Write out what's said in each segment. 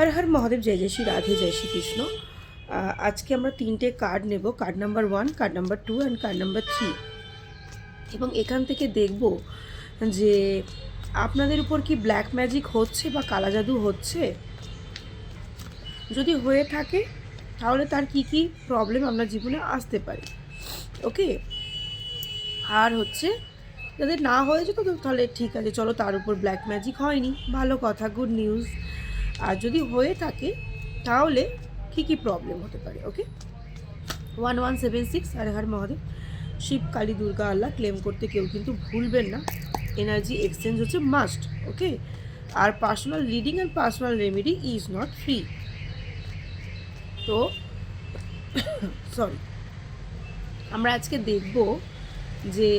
হর হর মহাদেব, জয় জয় শ্রী রাধে, জয় শ্রী কৃষ্ণ। আজকে আমরা তিনটে কার্ড নেব card number one card number two and card number three এবং এখান থেকে দেখব যে আপনাদের উপর কি ব্ল্যাক ম্যাজিক হচ্ছে বা কালা জাদু হচ্ছে? যদি হয়ে থাকে, তাহলে তার কি কি প্রবলেম আপনার জীবনে আসতে পারে? ওকে? আর হচ্ছে যাদের না হয়েছে তো তাহলে ঠিক আছে, চলো তার উপর ব্ল্যাক ম্যাজিক হয়নি। ভালো কথা গুড নিউজ আর যদি হয়ে থাকে, তাহলে কী কী প্রবলেম হতে পারে okay one one seven six Har Har Mahadev. Shiv, Kali, Durga, Allah claim করতে কেউ কিন্তু ভুলবেন না। এনার্জি এক্সচেঞ্জ হচ্ছে must okay R personal reading and personal remedy is not free তো সরি আমরা আজকে দেখব যে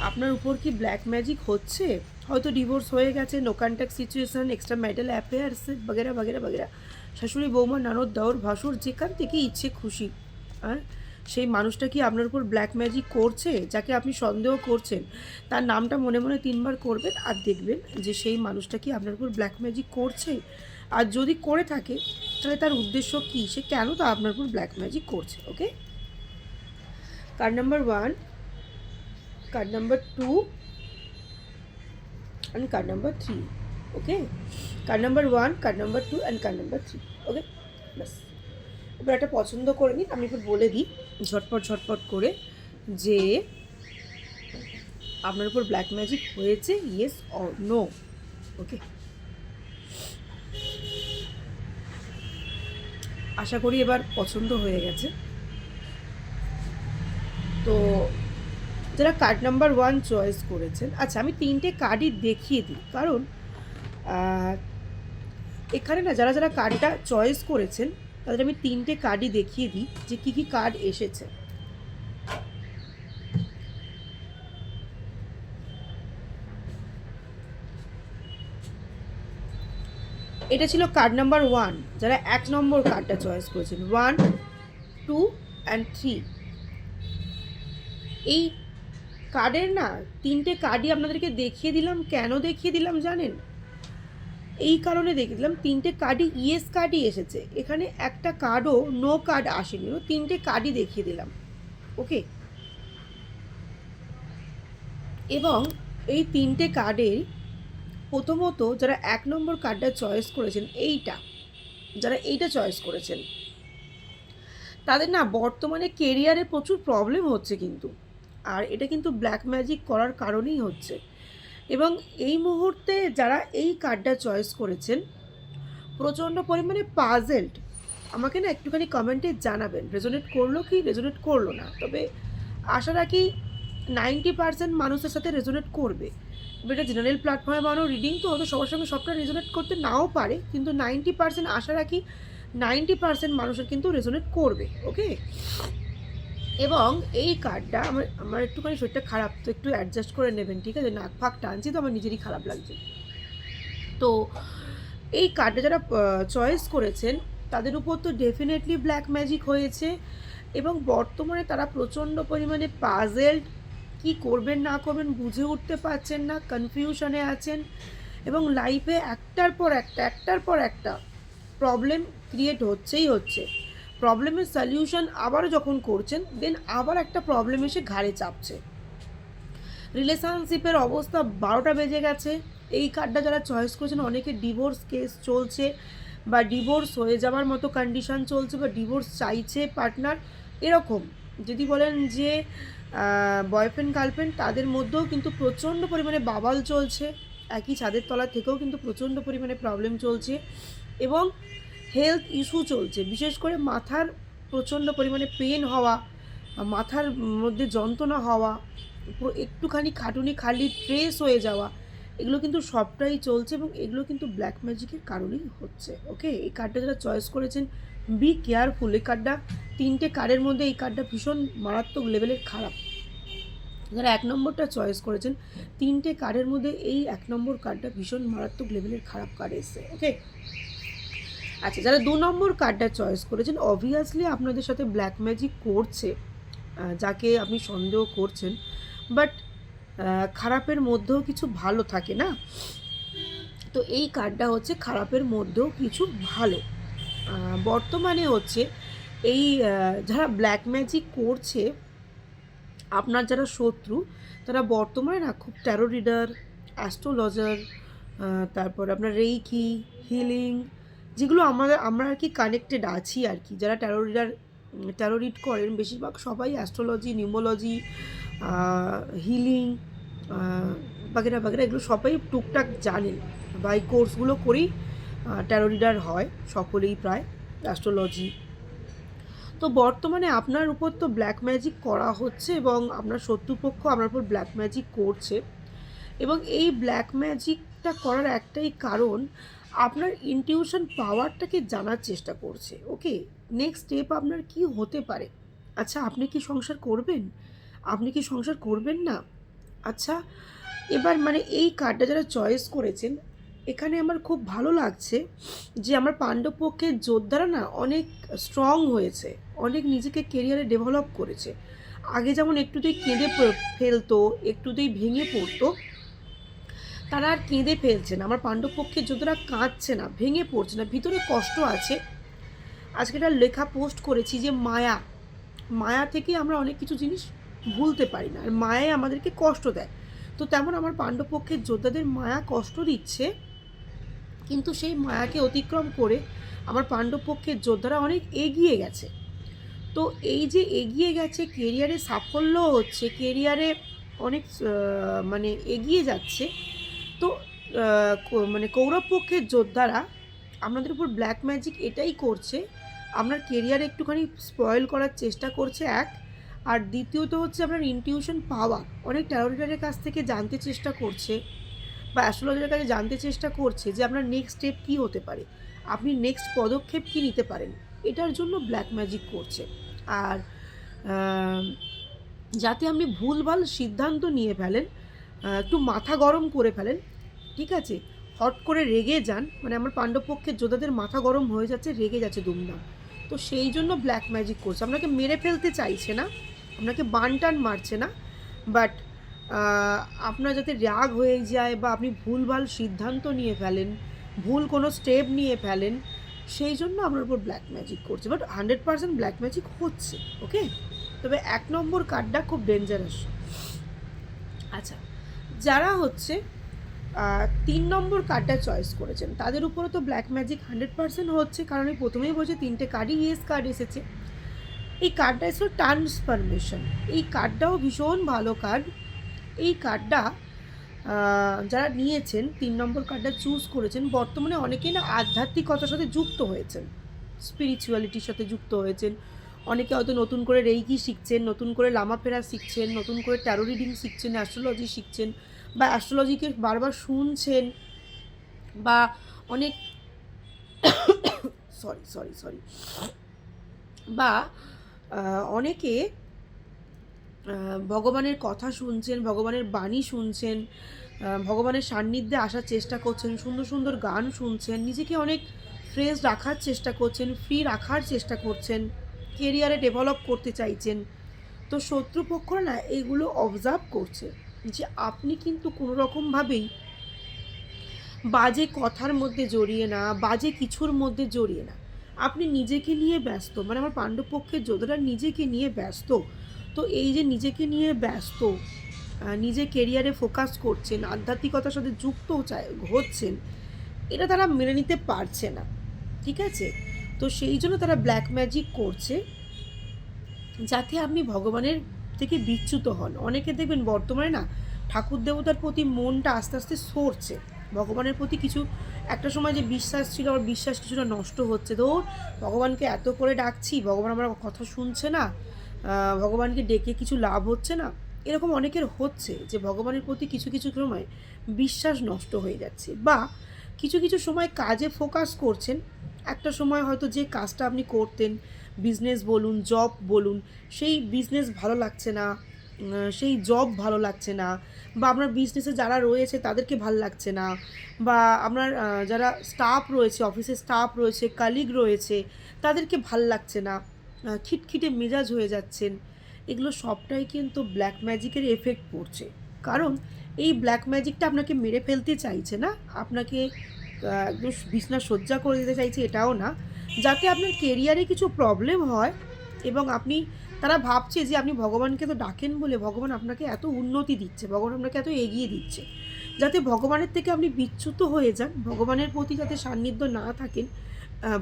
আপনার উপর কি ব্ল্যাক ম্যাজিক হচ্ছে? হয়তো ডিভোর্স হয়ে গেছে no contact situation extra marital affairs বগেরা বগেরা বগেরা। শাশুড়ি, বৌমা, ননদ দেওর ভাসুর, যেখান থেকে ইচ্ছে খুশি হ্যাঁ সেই মানুষটা কি আপনার উপর ব্ল্যাক ম্যাজিক করছে, যাকে আপনি সন্দেহ করছেন? তার নামটা মনে মনে তিনবার করবেন আর দেখবেন যে সেই মানুষটা কি আপনার উপর ব্ল্যাক ম্যাজিক করছে? আর যদি করে থাকে, তাহলে তার উদ্দেশ্য কী? সে কেন তা আপনার উপর ব্ল্যাক ম্যাজিক করছে okay card number one card number 2 and card number 3 okay? Card number 1 card number 2 and card number 3 okay? ব্যাস এবার একটা পছন্দ করে নিন, আমি এবার বলে দিই, ঝটপট ঝটপট করে যে আপনার উপর ব্ল্যাক ম্যাজিক হয়েছে ইয়েস অর নো ওকে আশা করি এবার পছন্দ হয়ে গেছে। তো যারা কার্ড নাম্বার ওয়ান চয়েস করেছেন। আচ্ছা আমি তিনটে কার্ডই দেখিয়ে দিই। কারণ এখানে না যারা যারা কার্ডটা চয়েস করেছেন, তাদের আমি তিনটে কার্ডই দেখিয়ে দিই যে কী কী কার্ড এসেছে। এটা ছিল কার্ড নাম্বার ওয়ান যারা এক নম্বর কার্ডটা চয়েস করেছেন ওয়ান টু অ্যান্ড থ্রি এই কার্ডের না তিনটে কার্ডই আপনাদেরকে দেখিয়ে দিলাম। কেন দেখিয়ে দিলাম জানেন? এই কারণে দেখিয়ে দিলাম, তিনটে কার্ডই ইয়েস কার্ডই এসেছে। এখানে একটা কার্ডও নো কার্ড আসেনি। তিনটে কার্ডই দেখিয়ে দিলাম। ওকে? এবং এই তিনটে কার্ডের প্রথমত যারা এক নম্বর কার্ডটা চয়েস করেছেন, এইটা, যারা এইটা চয়েস করেছেন, তাদের না বর্তমানে কেরিয়ারে প্রচুর প্রবলেম হচ্ছে কিন্তু। আর এটা কিন্তু ব্ল্যাক ম্যাজিক করার কারণেই হচ্ছে। এবং এই মুহূর্তে যারা এই কার্ডটা চয়েস করেছেন, প্রচণ্ড পরিমাণে পাজেল্ড আমাকে না একটুখানি কমেন্টে জানাবেন রেজোনেট করল কি রেজোনেট করল না? তবে আশা রাখি নাইনটি পার্সেন্ট মানুষের সাথে রেজোনেট করবে। এটা জেনারেল প্ল্যাটফর্মে বানানো রিডিং তো, হয়তো সবার সঙ্গে সবটা রেজোনেট করতে নাও পারে, কিন্তু নাইনটি পার্সেন্ট আশা রাখি নাইনটি পার্সেন্ট মানুষের কিন্তু রেজোনেট করবে ওকে এবং এই কার্ডটা আমার আমার একটুখানি শরীরটা খারাপ, তো একটু অ্যাডজাস্ট করে নেবেন, ঠিক আছে? নাক ফাঁক টানছি, তো আমার নিজেরই খারাপ লাগছে। তো এই কার্ডটা যারা চয়েস করেছেন, তাদের উপর তো ডেফিনেটলি ব্ল্যাক ম্যাজিক হয়েছে এবং বর্তমানে তারা প্রচণ্ড পরিমাণে পাজেলড কি করবেন, না করবেন বুঝে উঠতে পারছেন না কনফিউশনে আছেন এবং লাইফে একটার পর একটা, একটার পর একটা প্রবলেম ক্রিয়েট হচ্ছেই হচ্ছে। প্রবলেমের সলিউশন আবারও যখন করছেন দেন আবার একটা প্রবলেম এসে ঘাড়ে চাপছে। রিলেশনশিপের অবস্থা বারোটা বেজে গেছে। এই কার্ডটা যারা চয়েস করেছেন, অনেকে ডিভোর্স কেস চলছে বা ডিভোর্স হয়ে যাওয়ার মতো কন্ডিশন চলছে বা ডিভোর্স চাইছে পার্টনার এরকম। যদি বলেন যে বয়ফ্রেন্ড গার্লফ্রেন্ড তাদের মধ্যেও কিন্তু প্রচণ্ড পরিমাণে বাবাল চলছে। একই ছাদের তলা থেকেও কিন্তু প্রচণ্ড পরিমাণে প্রবলেম চলছে। এবং হেলথ ইস্যু চলছে। বিশেষ করে মাথার প্রচণ্ড পরিমাণে পেন হওয়া, মাথার মধ্যে যন্ত্রণা হওয়া একটুখানি খাটুনি খালি ট্রেস হয়ে যাওয়া, এগুলো কিন্তু সবটাই চলছে এবং এগুলো কিন্তু ব্ল্যাক ম্যাজিকের কারণেই হচ্ছে ওকে এই কার্ডটা যারা চয়েস করেছেন বি কেয়ারফুল এই কার্ডটা তিনটে কার্ডের মধ্যে এই কার্ডটা ভীষণ মারাত্মক লেভেলের খারাপ। যারা এক নম্বরটা চয়েস করেছেন, তিনটে কার্ডের মধ্যে এই এক নম্বর কার্ডটা ভীষণ মারাত্মক লেভেলের খারাপ কার্ড এসছে ওকে আচ্ছা যারা দু নম্বর কার্ডটা চয়েস করেছেন অবভিয়াসলি আপনাদের সাথে ব্ল্যাক ম্যাজিক করছে যাকে আপনি সন্দেহ করছেন বাট খারাপের মধ্যেও কিছু ভালো থাকে না? তো এই কার্ডটা হচ্ছে খারাপের মধ্যেও কিছু ভালো। বর্তমানে হচ্ছে এই যারা ব্ল্যাক ম্যাজিক করছে, আপনার যারা শত্রু, তারা বর্তমানে না খুব ট্যারো রিডার অ্যাস্ট্রোলজার তারপর আপনার রেইকি হিলিং যেগুলো আমাদের, আমরা আর কি কানেক্টেড আছি আর কি। যারা ট্যারো রিডার ট্যারো রিড করেন, বেশিরভাগ সবাই অ্যাস্ট্রোলজি নিউমোলজি হিলিং বাগেরা বাগেরা, এগুলো সবাই টুকটাক জানেন। বা এই কোর্সগুলো করেই ট্যারো রিডার হয় সকলেই প্রায় অ্যাস্ট্রোলজি তো বর্তমানে আপনার উপর তো ব্ল্যাক ম্যাজিক করা হচ্ছে এবং আপনার শত্রুপক্ষ আপনার উপর ব্ল্যাক ম্যাজিক করছে। এবং এই ব্ল্যাক ম্যাজিকটা করার একটাই কারণ আপনার ইনটিউশন পাওয়ারটাকে জানার চেষ্টা করছে ওকে নেক্সট স্টেপ আপনার কি হতে পারে? আচ্ছা আপনি কি সংসার করবেন? আপনি কি সংসার করবেন না? আচ্ছা এবার মানে এই কার্ডটা যারা চয়েস করেছেন, এখানে আমার খুব ভালো লাগছে যে আমার পাণ্ডব পক্ষের যোদ্ধারা না অনেক স্ট্রং হয়েছে, অনেক নিজেকে কেরিয়ারে ডেভেলপ করেছে। আগে যেমন একটুতেই কেঁদে ফেলতো, একটুতেই ভেঙে পড়তো তারা আর কেঁদে ফেলছে না। আমার পাণ্ডব পক্ষের যোদ্ধারা কাঁদছে না, ভেঙে পড়ছে না, ভিতরে কষ্ট আছে। আজকে একটা লেখা পোস্ট করেছি যে, মায়া। মায়া থেকে আমরা অনেক কিছু জিনিস ভুলতে পারি না। আর মায়াই আমাদেরকে কষ্ট দেয়। তো তেমন আমার পাণ্ডবপক্ষের যোদ্ধাদের মায়া কষ্ট দিচ্ছে, কিন্তু সেই মায়াকে অতিক্রম করে আমার পাণ্ডবপক্ষের যোদ্ধারা অনেক এগিয়ে গেছে। তো এই যে এগিয়ে গেছে কেরিয়ারে সাফল্য হচ্ছে কেরিয়ারে অনেক মানে এগিয়ে যাচ্ছে মানে কৌরব পক্ষের যোদ্ধারা আপনাদের উপর ব্ল্যাক ম্যাজিক এটাই করছে। আপনার কেরিয়ার একটুখানি স্পয়েল করার চেষ্টা করছে এক। আর দ্বিতীয়ত হচ্ছে আপনার ইনটিউশন পাওয়া অনেক ট্যারোরিডারের কাছ থেকে জানতে চেষ্টা করছে বা অ্যাস্ট্রোলজারের কাছে জানতে চেষ্টা করছে যে আপনার নেক্সট স্টেপ কী হতে পারে। আপনি নেক্সট পদক্ষেপ কী নিতে পারেন? এটার জন্য ব্ল্যাক ম্যাজিক করছে। আর যাতে আপনি ভুলভাল সিদ্ধান্ত নিয়ে ফেলেন একটু মাথা গরম করে ফেলেন ঠিক আছে, হট করে রেগে যান। মানে আমার পাণ্ডবপক্ষের যোদ্ধাদের মাথা গরম হয়ে যাচ্ছে, রেগে যাচ্ছে দুমদাম। তো সেই জন্য ব্ল্যাক ম্যাজিক করছে। আপনাকে মেরে ফেলতে চাইছে না, আপনাকে বান টান মারছে না বাট আপনার যাতে রাগ হয়ে যায় বা আপনি ভুলভাল সিদ্ধান্ত নিয়ে ফেলেন, ভুল কোনো স্টেপ নিয়ে ফেলেন, সেই জন্য আপনার উপর ব্ল্যাক ম্যাজিক করছে। But hundred percent black magic হচ্ছে ওকে তবে এক নম্বর কার্ডটা খুব ডেঞ্জারাস আচ্ছা যারা হচ্ছে তিন নম্বর কার্ডটা চয়েস করেছেন। তাদের উপরে তো ব্ল্যাক ম্যাজিক হান্ড্রেড পার্সেন্ট হচ্ছে, কারণ আমি প্রথমেই বলছি তিনটে কার্ডই ইয়েস কার্ড এসেছে। এই কার্ডটা এসেছিল ট্রান্সফরমেশন এই কার্ডটাও ভীষণ ভালো কার্ড এই কার্ডটা যারা নিয়েছেন, তিন নম্বর কার্ডটা চুজ করেছেন, বর্তমানে অনেকেই না আধ্যাত্মিকতার সাথে যুক্ত হয়েছেন। স্পিরিচুয়ালিটির সাথে যুক্ত হয়েছেন। অনেকে হয়তো নতুন করে রেইকি শিখছেন, নতুন করে লামাফেরা শিখছেন, নতুন করে ট্যারো রিডিং শিখছেন অ্যাস্ট্রোলজি শিখছেন। বা অ্যাস্ট্রোলজিকে বারবার শুনছেন বা অনেক সরি সরি সরি বা অনেকে ভগবানের কথা শুনছেন, ভগবানের বাণী শুনছেন ভগবানের সান্নিধ্যে আসার চেষ্টা করছেন, সুন্দর সুন্দর গান শুনছেন, নিজেকে অনেক ফ্রেশ রাখার চেষ্টা করছেন ফ্রি রাখার চেষ্টা করছেন কেরিয়ারে ডেভেলপ করতে চাইছেন। তো শত্রুপক্ষরা না এগুলো অবজার্ভ করছে। যে আপনি কিন্তু কোনো রকমভাবেই বাজে কথার মধ্যে জড়িয়ে না, বাজে কিছুর মধ্যে জড়িয়ে না। আপনি নিজেকে নিয়ে ব্যস্ত মানে আমার পাণ্ডবপক্ষের যোদ্ধারা নিজেকে নিয়ে ব্যস্ত। তো এই যে নিজেকে নিয়ে ব্যস্ত নিজে কেরিয়ারে ফোকাস করছেন, আধ্যাত্মিকতার সাথে যুক্ত হচ্ছেন, এটা তারা মেনে নিতে পারছে না, ঠিক আছে? তো সেই জন্য তারা ব্ল্যাক ম্যাজিক করছে, যাতে আপনি ভগবানের থেকে বিচ্যুত হন। অনেকে দেখবেন বর্তমানে না ঠাকুর দেবতার প্রতি মনটা আস্তে আস্তে সরছে। ভগবানের প্রতি কিছু, একটা সময় যে বিশ্বাস ছিল আমার বিশ্বাস কিছুটা নষ্ট হচ্ছে। তো ভগবানকে এত করে ডাকছি, ভগবান আমার কথা শুনছে না ভগবানকে ডেকে কিছু লাভ হচ্ছে না, এরকম অনেকের হচ্ছে যে ভগবানের প্রতি কিছু কিছু সময় বিশ্বাস নষ্ট হয়ে যাচ্ছে বা কিছু কিছু সময় কাজে ফোকাস করছেন। একটা সময় হয়তো যে কাজটা আপনি করতেন বিজনেস বলুন জব বলুন, সেই বিজনেস ভালো লাগছে না সেই জব ভালো লাগছে না, বা আপনার বিজনেসে যারা রয়েছে তাদেরকে ভালো লাগছে না, বা আপনার যারা স্টাফ রয়েছে অফিসে স্টাফ রয়েছে কালিগ রয়েছে, তাদেরকে ভালো লাগছে না খিটখিটে মেজাজ হয়ে যাচ্ছেন, এগুলো সবটাই কিন্তু ব্ল্যাক ম্যাজিকের এফেক্ট পড়ছে। কারণ এই ব্ল্যাক ম্যাজিকটা আপনাকে মেরে ফেলতে চাইছে না, আপনাকে একদম বিছনা সজ্জা করে দিতে চাইছে এটাও না যাতে আপনার কেরিয়ারে কিছু প্রবলেম হয় এবং আপনি, তারা ভাবছে যে আপনি ভগবানকে তো ডাকেন বলে, ভগবান আপনাকে এত উন্নতি দিচ্ছে, ভগবান আপনাকে এত এগিয়ে দিচ্ছে। যাতে ভগবানের থেকে আপনি বিচ্যুত হয়ে যান, ভগবানের প্রতি যাতে সান্নিধ্য না থাকেন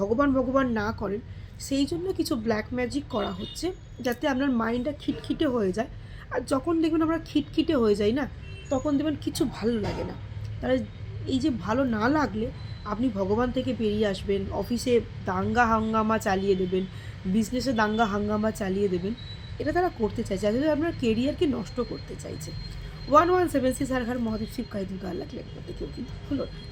ভগবান ভগবান না করেন, সেই জন্য কিছু ব্ল্যাক ম্যাজিক করা হচ্ছে, যাতে আপনার মাইন্ডটা খিটখিটে হয়ে যায়। আর যখন দেখবেন আমরা খিটখিটে হয়ে যাই না, তখন দেখবেন কিছু ভালো লাগে না। তাহলে এই যে ভালো না লাগলে আপনি ভগবান থেকে বেরিয়ে আসবেন অফিসে দাঙ্গা হাঙ্গামা চালিয়ে দেবেন বিজনেসে দাঙ্গা হাঙ্গামা চালিয়ে দেবেন, এটা তারা করতে চাইছে। আসলে আপনার কেরিয়ারকে নষ্ট করতে চাইছে। ওয়ান ওয়ান সেভেন সিক্স আর হার, মহাদেব শিব কাহিদুল আল্লাহ ক্লেম করতে কেউ কিন্তু হলো। না